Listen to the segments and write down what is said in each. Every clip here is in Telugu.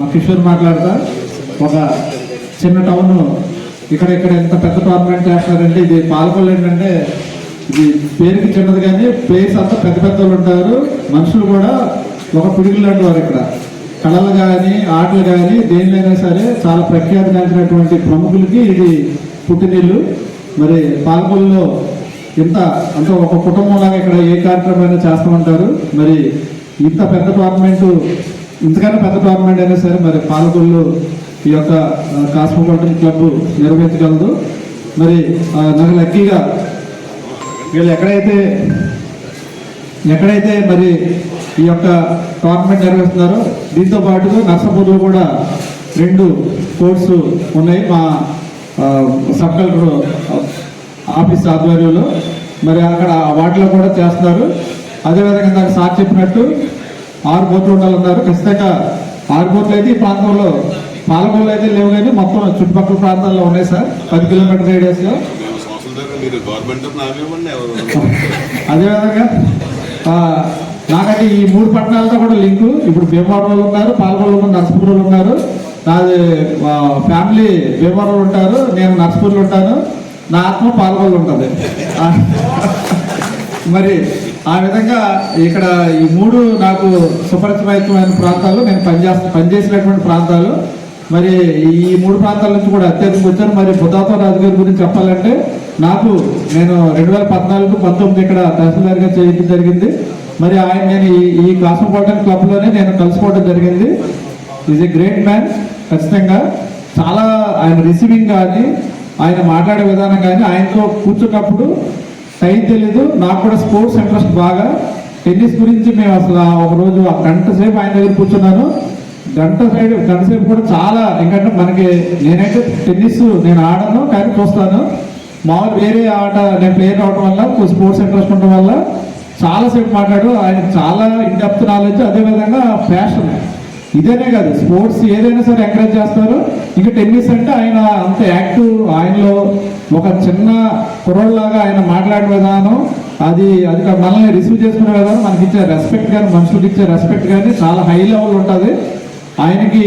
మా కిషోర్ మాట్లాడతా. ఒక చిన్న టౌన్. ఇక్కడ ఇక్కడ ఎంత పెద్ద టోర్నమెంట్ చేస్తారంటే ఇది పాలకొల్లు ఏంటంటే ఇది పేరుకి చిన్నది కానీ ప్లేస్ అంతా పెద్ద పెద్ద వాళ్ళు ఉంటారు. మనుషులు కూడా ఒక పిడుగులు లాంటి వారు ఇక్కడ. కళలు కానీ ఆటలు కానీ దేనిలైనా సరే చాలా ప్రఖ్యాతిగాంచినటువంటి ప్రముఖులకి ఇది పుట్టినీళ్ళు మరి పాలకొల్లులో ఇంత అంత ఒక కుటుంబంలాగా ఇక్కడ ఏ కార్యక్రమాన్ని చేస్తామంటారు మరి ఇంత పెద్ద టోర్నమెంటు ఇంతకన్నా పెద్ద టోర్నమెంట్ అయినా సరే మరి పాలకొల్లు ఈ యొక్క కాస్మోపాలిటన్ క్లబ్ నిర్వహించగలదు మరి నాకు లక్కీగా వీళ్ళు ఎక్కడైతే ఎక్కడైతే మరి ఈ యొక్క టోర్నమెంట్ నిర్వహిస్తున్నారో దీంతో పాటు నర్సపూర్లో కూడా రెండు కోర్సు ఉన్నాయి మా సబ్ కలెక్టర్ ఆఫీస్ ఆధ్వర్యంలో. మరి అక్కడ వాటిలో కూడా చేస్తున్నారు. అదేవిధంగా నాకు సార్ చెప్పినట్టు ఆరు బోట్లు ఉండాలన్నారు ఖచ్చితంగా ఆరు బోట్లు అయితే ఈ ప్రాంతంలో పాలకొల్లు అయితే లేవు కానీ మొత్తం చుట్టుపక్కల ప్రాంతాల్లో ఉన్నాయి సార్. పది కిలోమీటర్ నామివ్వండి ఎవరు అదేవిధంగా నాకంటే ఈ మూడు పట్టణాలతో కూడా లింకు. ఇప్పుడు భీమవరం వాళ్ళు ఉన్నారు పాల్గొండ ఉన్నారు నర్సపూర్లో ఉన్నారు. నాది ఫ్యామిలీ భీమవరం ఉంటారు నేను నర్సపూర్లో ఉంటాను. నా ఆత్మ పాల్గొండ ఉంటుంది. మరి ఆ విధంగా ఇక్కడ ఈ మూడు నాకు సుపరిచితమైన ప్రాంతాలు నేను పనిచేస్త పనిచేసినటువంటి ప్రాంతాలు. మరి ఈ మూడు ప్రాంతాల నుంచి కూడా అత్యధికంగా వచ్చాను మరి బుద్ధాతో రాజు గారి గురించి చెప్పాలంటే నాకు నేను రెండు వేల పద్నాలుగు పంతొమ్మిది ఇక్కడ తహసీల్దార్గా చేయడం జరిగింది. మరి ఆయన నేను ఈ ఈ కాస్మోపాలిటన్ క్లబ్లోనే నేను కలుసుకోవడం జరిగింది. ఈజ్ ఏ గ్రేట్ మ్యాన్ ఖచ్చితంగా. చాలా ఆయన రిసీవింగ్ కానీ ఆయన మాట్లాడే విధానం కానీ ఆయనతో కూర్చున్నప్పుడు టైం తెలీదు. నాకు కూడా స్పోర్ట్స్ ఇంట్రెస్ట్ బాగా. టెన్నిస్ గురించి మేము అసలు ఒకరోజు ఒక రోజు ఆ గంట సేపు ఆయన దగ్గర కూర్చున్నాను. గంట సైడ్ గంట సేపు కూడా చాలా ఎందుకంటే మనకి నేనైతే టెన్నిస్ నేను ఆడను కానీ చూస్తాను. మామూలు వేరే ఆట నేను ప్లేయర్ అవడం వల్ల కొంచెం స్పోర్ట్స్ ఇంట్రెస్ట్ ఉండడం వల్ల చాలాసేపు మాట్లాడు. ఆయన చాలా ఇండెప్త్ నాలెడ్జ్ అదేవిధంగా ప్యాషన్ ఇదేనే కాదు స్పోర్ట్స్ ఏదైనా సరే ఎంకరేజ్ చేస్తారు. ఇంకా టెన్నిస్ అంటే ఆయన అంత యాక్టివ్ ఆయనలో ఒక చిన్న కుర్రోళ్ళలాగా ఆయన మాట్లాడే విధానం అది అది మనల్ని రిసీవ్ చేసుకునే విధానం మనకి ఇచ్చే రెస్పెక్ట్ కానీ మనుషులకి ఇచ్చే రెస్పెక్ట్ కానీ చాలా హై లెవెల్ ఉంటుంది. ఆయనకి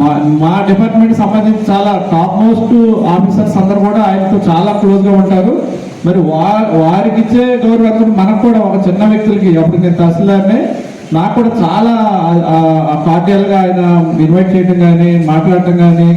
మా మా డిపార్ట్మెంట్ సంబంధించి చాలా టాప్ మోస్ట్ ఆఫీసర్స్ అందరు కూడా ఆయనతో చాలా క్లోజ్గా ఉంటారు. మరి వా వారికి ఇచ్చే గౌరవం మనకు కూడా ఒక చిన్న వ్యక్తులకి అప్పుడు నేను తహసీల్దార్నే నాకు కూడా చాలా పార్టీలుగా ఆయన ఇన్వైట్ చేయడం కానీ మాట్లాడటం కానీ